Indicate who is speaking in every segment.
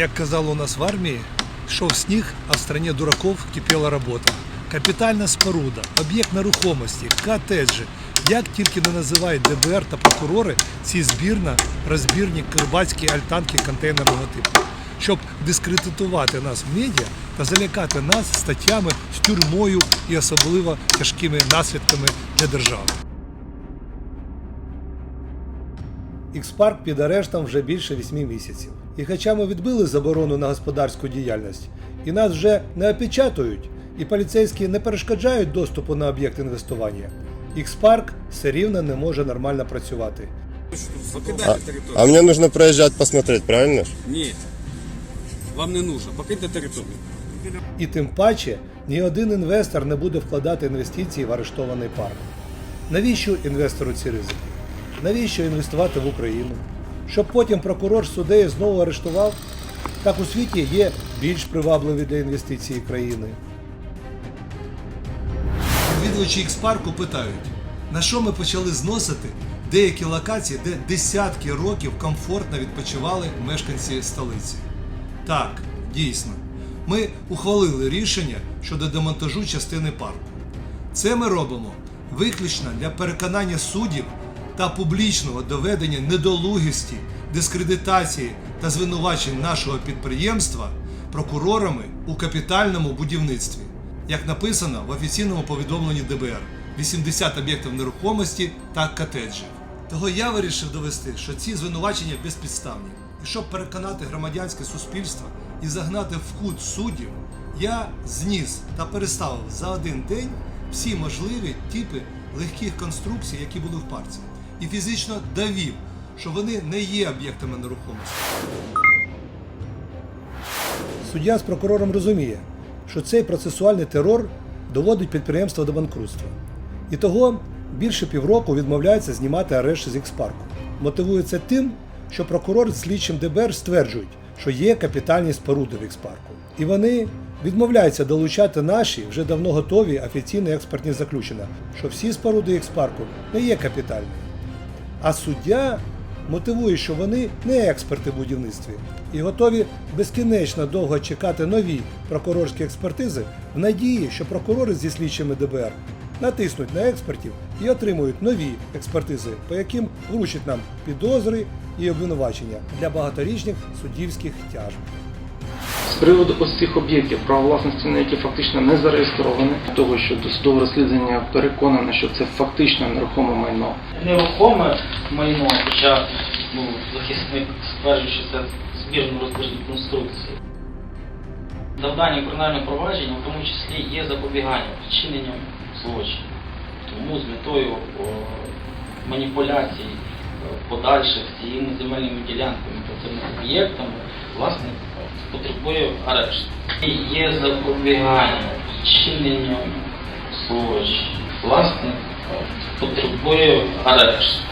Speaker 1: Як казали у нас в армії, йшов сніг, а в стране дураков кипіла робота. Капітальна споруда, об'єкт нерухомості, котеджі. Як тільки не називають ДБР та прокурори ці збірна, розбірні карбатські альтанки контейнерного типу, щоб дискредитувати нас в медіа та залякати нас статтями з тюрмою і особливо тяжкими наслідками для держави. Ікспарк під арештом вже більше 8 місяців. І хоча ми відбили заборону на господарську діяльність, і нас вже не опечатують, і поліцейські не перешкоджають доступу на об'єкт інвестування, Ікспарк все рівно не може нормально працювати.
Speaker 2: Покидайте територію.
Speaker 3: А мне нужно проезжать посмотреть, правильно? ж?
Speaker 2: Ні. Вам не нужно. Покиньте територію.
Speaker 1: І тим паче ні один інвестор не буде вкладати інвестиції в арештований парк. Навіщо інвестору ці ризики? Навіщо інвестувати в Україну? Щоб потім прокурор з знову арештував? Так у світі є більш привабливі для інвестицій країни. Відвідувачі Ікспарку питають, на що ми почали зносити деякі локації, де десятки років комфортно відпочивали мешканці столиці. Так, дійсно, ми ухвалили рішення щодо демонтажу частини парку. Це ми робимо виключно для переконання суддів та публічного доведення недолугісті, дискредитації та звинувачень нашого підприємства прокурорами у капітальному будівництві, як написано в офіційному повідомленні ДБР 80 об'єктів нерухомості та котеджів. Того я вирішив довести, що ці звинувачення безпідставні. І щоб переконати громадянське суспільство і загнати в кут суддів, я зніс та переставив за один день всі можливі типи легких конструкцій, які були в парці, і фізично довів, що вони не є об'єктами нерухомості. Суддя з прокурором розуміє, що цей процесуальний терор доводить підприємство до банкрутства. І того більше півроку відмовляється знімати арешт з Ікспарку. Мотивує це тим, що прокурор з слідчим ДБР стверджують, що є капітальні споруди в Ікспарку. І вони відмовляються долучати наші вже давно готові офіційні експертні заключення, що всі споруди Ікспарку не є капітальними. А суддя мотивує, що вони не експерти в будівництві і готові безкінечно довго чекати нові прокурорські експертизи в надії, що прокурори зі слідчими ДБР натиснуть на експертів і отримують нові експертизи, по яким вручать нам підозри і обвинувачення для багаторічних суддівських тяжб.
Speaker 4: Приводу ось цих об'єктів, право власності на які фактично не зареєстровані, того, що досудове розслідування переконане, що це фактично нерухоме майно.
Speaker 5: нерухоме майно, хоча ну, захисник стверджує, що це збірно розбіжні конструкції. Завдання кримінального провадження в тому числі є запобігання вчиненням злочину. Тому з метою маніпуляцій е, подальших цими земельними ділянками та цими об'єктами власник потребує арешт. Є запобігання вчиненням злочину. Власник е, потребує арешт.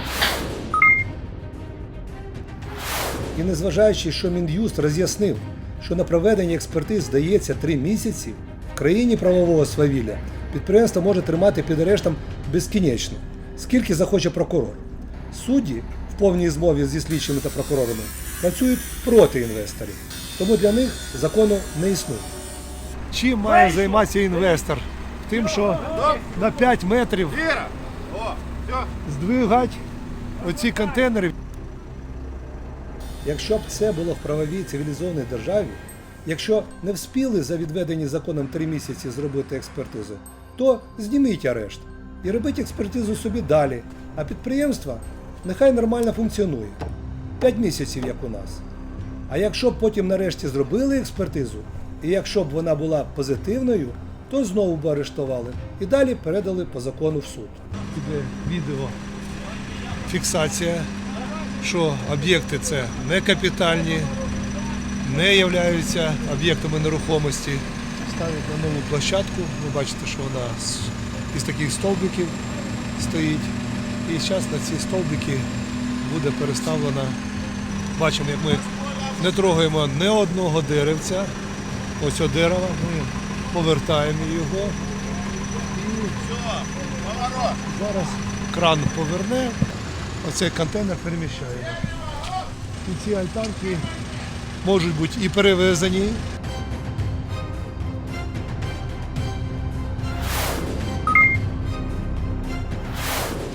Speaker 1: І незважаючи, що Мін'юст роз'яснив, що на проведення експертиз здається три місяці, в країні правового свавілля підприємство може тримати під арештом безкінечно, скільки захоче прокурор. Судді в повній змові зі слідчими та прокурорами працюють проти інвесторів, тому для них закону не існує. Чим має займатися інвестор? Тим, що на 5 метрів здвигать оці контейнери. Якщо б це було в правовій цивілізованій державі, якщо не вспіли за відведені законом три місяці зробити експертизу, то зніміть арешт і робіть експертизу собі далі, а підприємство нехай нормально функціонує. П'ять місяців, як у нас. А якщо б потім нарешті зробили експертизу, і якщо б вона була позитивною, то знову б арештували і далі передали по закону в суд. Іде відео фіксація що об'єкти це не капітальні, не являються об'єктами нерухомості. Ставить на нову площадку. Ви бачите, що вона із таких стовбиків стоїть. І зараз на ці стовбики буде переставлена. Бачимо, як ми не трогаємо ні одного деревця. Ось о дерева, ми повертаємо його. І зараз кран поверне, оцей контейнер переміщаємо. І ці альтанки можуть бути і перевезені.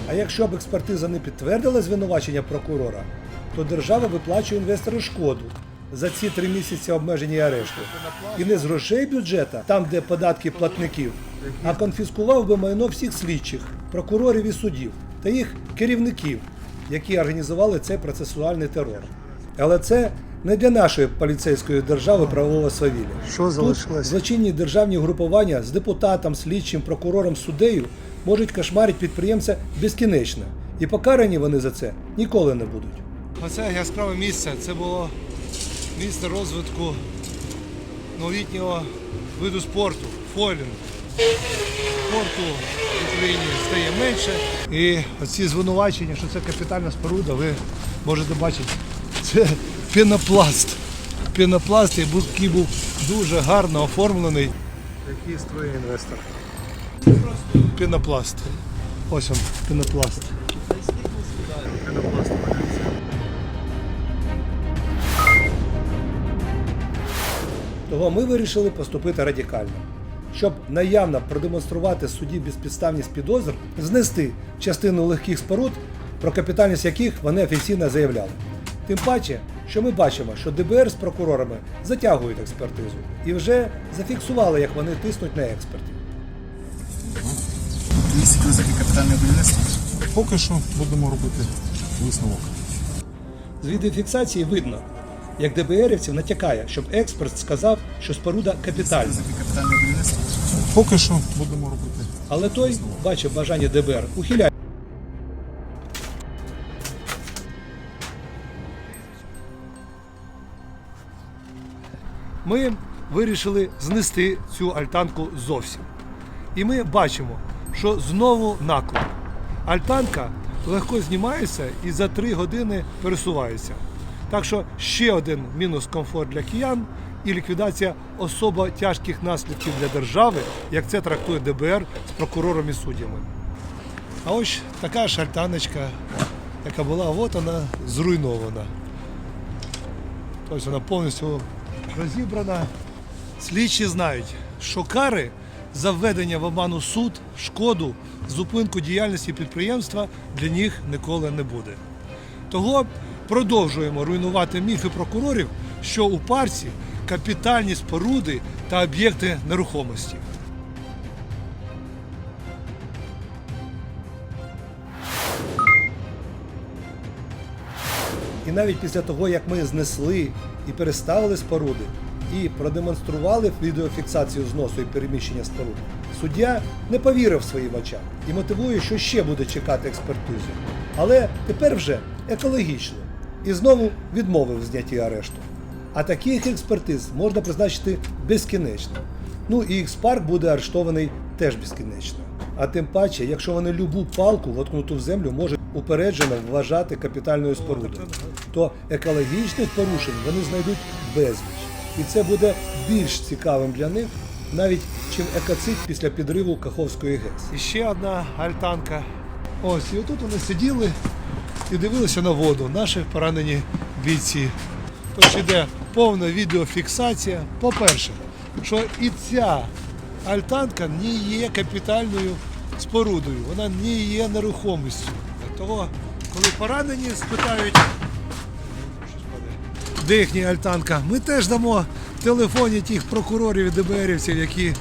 Speaker 1: А якщо б експертиза не підтвердила звинувачення прокурора, то держава виплачує інвестору шкоду за ці три місяці обмеження і арешту. І не з грошей бюджета, там де податки платників, а конфіскував би майно всіх слідчих, прокурорів і суддів та їх керівників, які організували цей процесуальний терор. Але це не для нашої поліцейської держави правового свавілля.
Speaker 6: Що залишилось?
Speaker 1: Злочинні державні групування з депутатом, слідчим, прокурором, суддею можуть кошмарити підприємця безкінечно. І покарані вони за це ніколи не будуть. Оце яскраве місце. Це було місце розвитку новітнього виду спорту фойлінгу. Спорту в Україні стає менше. І оці звинувачення, що це капітальна споруда, ви можете бачити, це пінопласт. Пінопласт, який був дуже гарно оформлений. Який створює інвестор. Пінопласт. Ось він. Пінопласт. Того ми вирішили поступити радикально. Щоб наявно продемонструвати судді безпідставність підозр, знести частину легких споруд, про капітальність яких вони офіційно заявляли. Тим паче, що ми бачимо, що ДБР з прокурорами затягують експертизу і вже зафіксували, як вони тиснуть на експертів.
Speaker 7: Місяць ризики капітального будівництва.
Speaker 6: Поки що будемо робити висновок.
Speaker 1: З відеофіксації видно, як ДБРівців натякає, щоб експерт сказав, що споруда капітальна.
Speaker 6: Поки що будемо робити.
Speaker 1: Але той бачив бажання ДБР ухиляє. Ми вирішили знести цю альтанку зовсім. І ми бачимо, що знову наклеп. Альтанка легко знімається і за 3 години пересувається. Так що ще один мінус комфорт для киян і ліквідація особо тяжких наслідків для держави, як це трактує ДБР з прокурором і суддями. А ось така ж альтаночка, яка була, от вона зруйнована. Тобто вона повністю розібрана. Слідчі знають, що кари за введення в обману суд, шкоду, зупинку діяльності підприємства для них ніколи не буде. Того продовжуємо руйнувати міфи прокурорів, що у парці капітальні споруди та об'єкти нерухомості. І навіть після того, як ми знесли і переставили споруди, і продемонстрували відеофіксацію зносу і переміщення споруд, суддя не повірив своїм очам і мотивує, що ще буде чекати експертизу. Але тепер вже екологічно і знову відмовив в знятті арешту. А таких експертиз можна призначити безкінечно. Ну і X-Park буде арештований теж безкінечно. А тим паче, якщо вони любу палку, воткнуту в землю, можуть упереджено вважати капітальною спорудою, то екологічних порушень вони знайдуть безліч. І це буде більш цікавим для них, навіть чим екоцид після підриву Каховської ГЕС. І ще одна альтанка. Ось, і отут вони сиділи і дивилися на воду, наші поранені бійці. Тож іде повна відеофіксація. По-перше, що і ця альтанка не є капітальною спорудою, вона не є нерухомістю. Того, коли поранені спитають, де їхня альтанка, ми теж дамо телефоні тих прокурорів і ДБРівців, які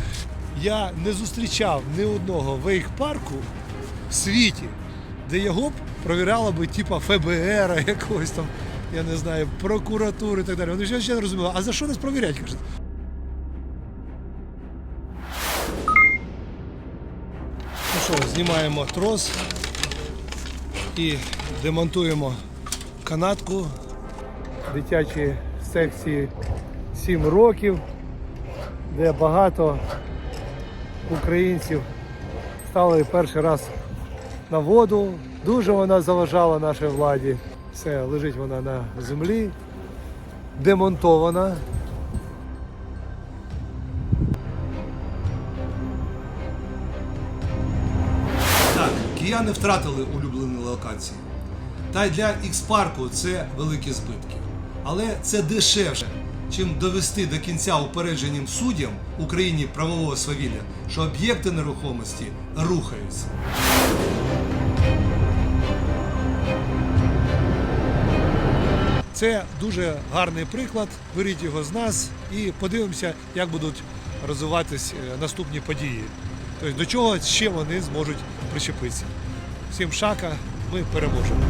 Speaker 1: я не зустрічав ні одного вейк-парку в світі, де його б провіряла би типа ФБР, якогось там, я не знаю, прокуратури і так далі. Вони ще, ще не розуміли, а за що нас провірять? кажуть. Ну що, знімаємо трос і демонтуємо канатку дитячої секції 7 років, де багато українців стали перший раз на воду. Дуже вона заважала нашій владі. Все, лежить вона на землі, демонтована. Так, кияни втратили улюблені локації. Та й для X-парку це великі збитки. Але це дешевше,
Speaker 8: чим довести до кінця упередженим суддям Україні правового свавілля, що об'єкти нерухомості рухаються.
Speaker 1: Це дуже гарний приклад. Беріть його з нас і подивимося, як будуть розвиватись е, наступні події. Тобто до чого ще вони зможуть причепитися. Всім шака, ми переможемо.